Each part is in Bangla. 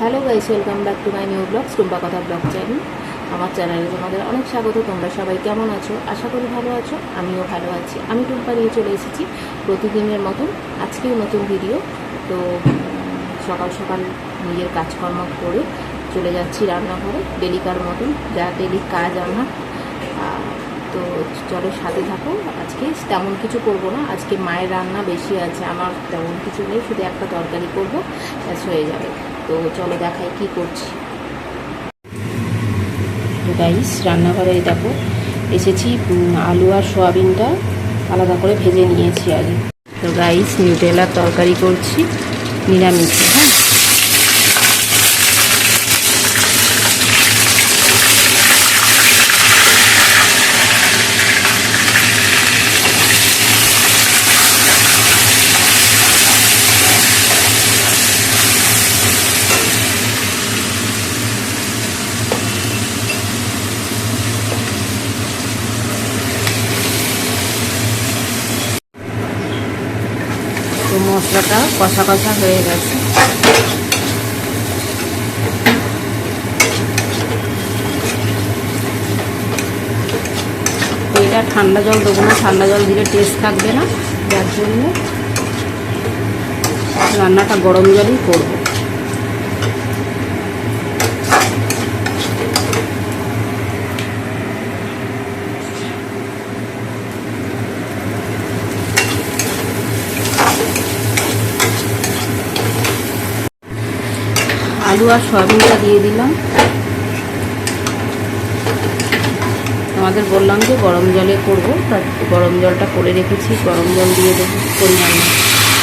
Hello guys, welcome back to my new blogs Tumpa কথা ব্লগ চ্যানেল। আমার চ্যানেলে তোমাদের অনেক স্বাগত, তোমরা সবাই কেমন আছো? আশা করি ভালো আছো, আমিও ভালো আছি। আমি টুম্পা নিয়ে চলে এসেছি প্রতিদিনের মতন আজকেও নতুন ভিডিও তো, সকাল সকাল নিজের কাজকর্ম করে চলে যাচ্ছি রান্নাঘরে, ডেলিকার মতন, যা ডেলি কাজ আমার। তো চলো সাথে থাকো, আজকে তেমন কিছু করব না, আজকে মায়ের রান্না বেশি আছে, আমার তেমন কিছু নেই, শুধু একটা তরকারি করব, ব্যাস হয়ে যাবে। তো চলো দেখাই কি করছি। গাইস রান্নাঘরে দেখো, এসেছি আলু আর সোয়াবিনটা আলাদা করে ভেজে নিয়েছি আগে। তো গাইস নিউটেলার তরকারি করছি, নিরামিষ হ্যাঁ তো মশলাটা কষা কষা হয়ে গেছে। এটা ঠান্ডা জল দেবো না, ঠান্ডা জল দিলে টেস্ট থাকবে না, যার জন্য রান্নাটা গরম জলই করব। আলু আর সয়াবিনটা দিয়ে দিলাম তোমাদের বললাম যে গরম জলে করব তার গরম জলটা করে রেখেছি, গরম জল দিয়ে দেবো পরিমাণ মতো।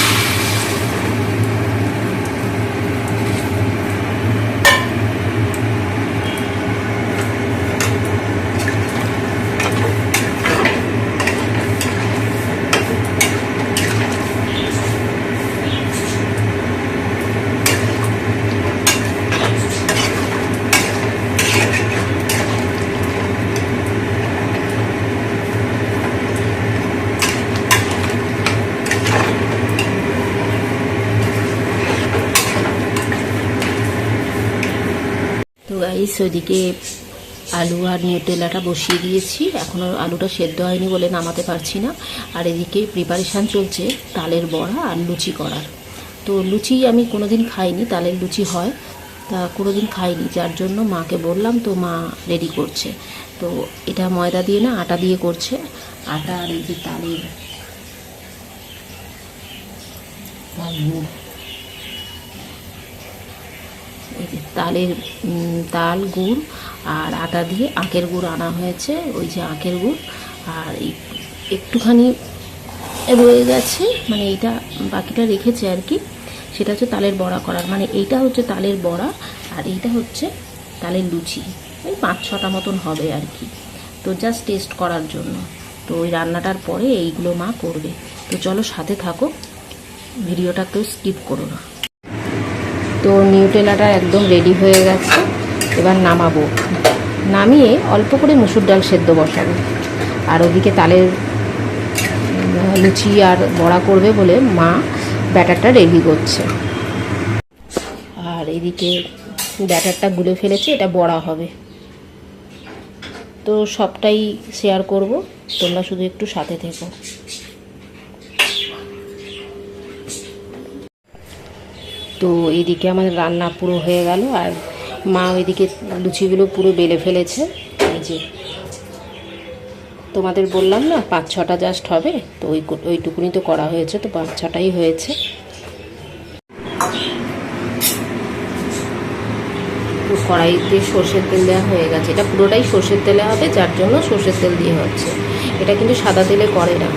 গাইস ওইদিকে আলু আর নিউটেলাটা বসিয়ে দিয়েছি। এখনও আলুটা সেদ্ধ হয়নি বলে নামাতে পারছি না। আর এদিকে প্রিপারেশান চলছে তালের বড়া আর লুচি করার। তো লুচি আমি কোনোদিন খাইনি, তালের লুচি হয়। তা কোনোদিন খাইনি, যার জন্য মাকে বললাম, তো মা রেডি করছে। তো এটা ময়দা দিয়ে না, আটা দিয়ে করছে। আটা আর এই যে তালের তালের তাল গুড় আর আটা দিয়ে আখের গুড় আনা হয়েছে, ওই যে আখের গুড়। আর একটুখানি রয়ে গেছে মানে এইটা বাকিটা রেখেছে আর কি। সেটা হচ্ছে তালের বড়া করার। মানে এইটা হচ্ছে তালের বড়া আর এইটা হচ্ছে তালের লুচি। ওই পাঁচ ছটা মতন হবে আর কি। তো জাস্ট টেস্ট করার জন্য। তো ওই রান্নাটার পরে এইগুলো মা করবে। তো চলো সাথে থাকো। ভিডিওটা কেউ স্কিপ করো না। তো নিউটেলাটা একদম রেডি হয়ে গেছে। এবার নামাবো। নামিয়ে অল্প করে মুসুর ডাল সেদ্ধ বসাবো। আর ওদিকে তালের লুচি আর বড়া করবে বলে মা ব্যাটারটা রেডি করছে। আর এদিকে ব্যাটারটা গুলে ফেলেছে, এটা বড়া হবে। তো সবটাই শেয়ার করব। তোমরা শুধু একটু সাথে থেকো। তো এদিকে আমাদের রান্না পুরো হয়ে গেল আর মা ওইদিকে লুচিগুলো পুরো বেলে ফেলেছে। এই যে তোমাদের বললাম না, পাঁচ ছটা জাস্ট হবে, তো ওই ওইটুকুনি তো করা হয়েছে, তো পাঁচ ছটাই হয়েছে। কড়াইতে সর্ষের তেল দেওয়া হয়ে গেছে। এটা পুরোটাই সর্ষের তেলে হবে, যার জন্য সর্ষের তেল দিয়ে হচ্ছে। এটা কিন্তু সাদা তেলে করে না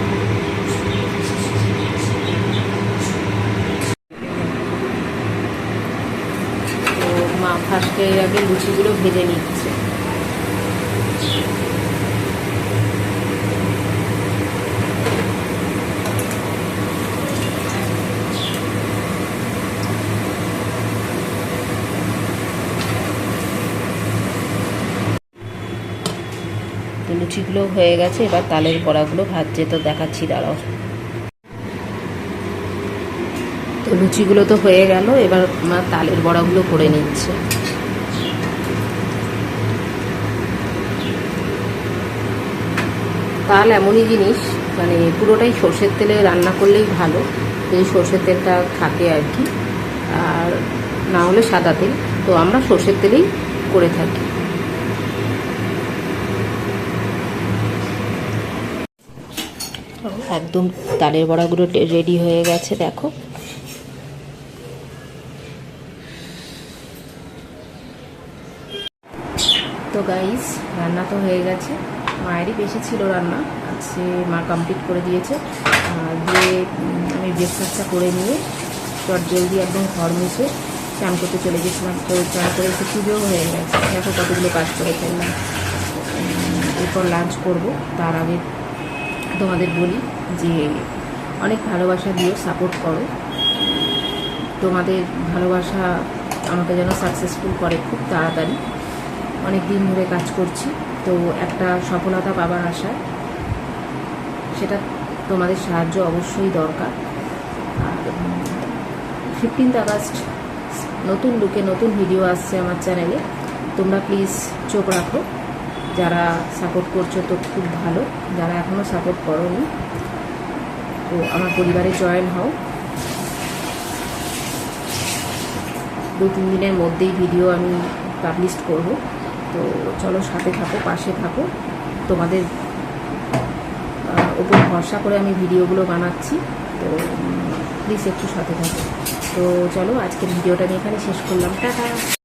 তো ফার্স্টে এর আগে লুচিগুলো ভেজে নিচ্ছে। লুচিগুলো হয়ে গেছে, এবার তালের বড়াগুলো ভাজছে, তো দেখাচ্ছি, দাঁড়াও। তো লুচিগুলো তো হয়ে গেল, এবার তালের বড়াগুলো করে নিচ্ছে। তাল এমনই জিনিস মানে পুরোটাই সর্ষের তেলে রান্না করলেই ভালো। যদি সর্ষের তেলটা থাকে আর কি। আর না হলে সাদা তেল। তো আমরা সর্ষের তেলেই করে থাকি। একদম তালের বড়াগুলো রেডি হয়ে গেছে, দেখো। তো গাইস রান্না তো হয়ে গেছে। মায়েরই বেশি ছিল রান্না, আজকে মা কমপ্লিট করে দিয়েছে। দিয়ে আমি ব্রেকফাস্টটা করে নিয়ে চট জলদি একদম ঘর মুছে চান করতে চলে গেছিলাম। তো চান করে এসে পুজোও হয়ে গেছে। দেখো কতগুলো কাজ করে ফেললাম। এরপর লাঞ্চ করব। তার আগে তোমাদের বলি যে, অনেক ভালোবাসা দিও সাপোর্ট করো। তোমাদের ভালোবাসা আমাকে যেন সাকসেসফুল করে খুব তাড়াতাড়ি। অনেক দিন ধরে কাজ করছি। তো একটা সফলতা পাবার আশায় সেটা তোমাদের সাহায্য অবশ্যই দরকার। আর ফিফটিন্থ আগস্ট, নতুন লুকে নতুন ভিডিও আসছে আমার চ্যানেলে তোমরা প্লিজ চোখ রাখো। যারা সাপোর্ট করছ তো খুব ভালো। যারা এখনও সাপোর্ট করোনি, তো আমার পরিবারে জয়েন হও। দু তিন দিনের মধ্যেই ভিডিও আমি পাবলিশ করব। তো চলো সাথে থাকো, পাশে থাকো। তোমাদের ওপর ভরসা করে আমি ভিডিওগুলো বানাচ্ছি। তো প্লিজ একটু সাথে থাকো। তো চলো, আজকের ভিডিওটা আমি এখানে শেষ করলাম। টাটা!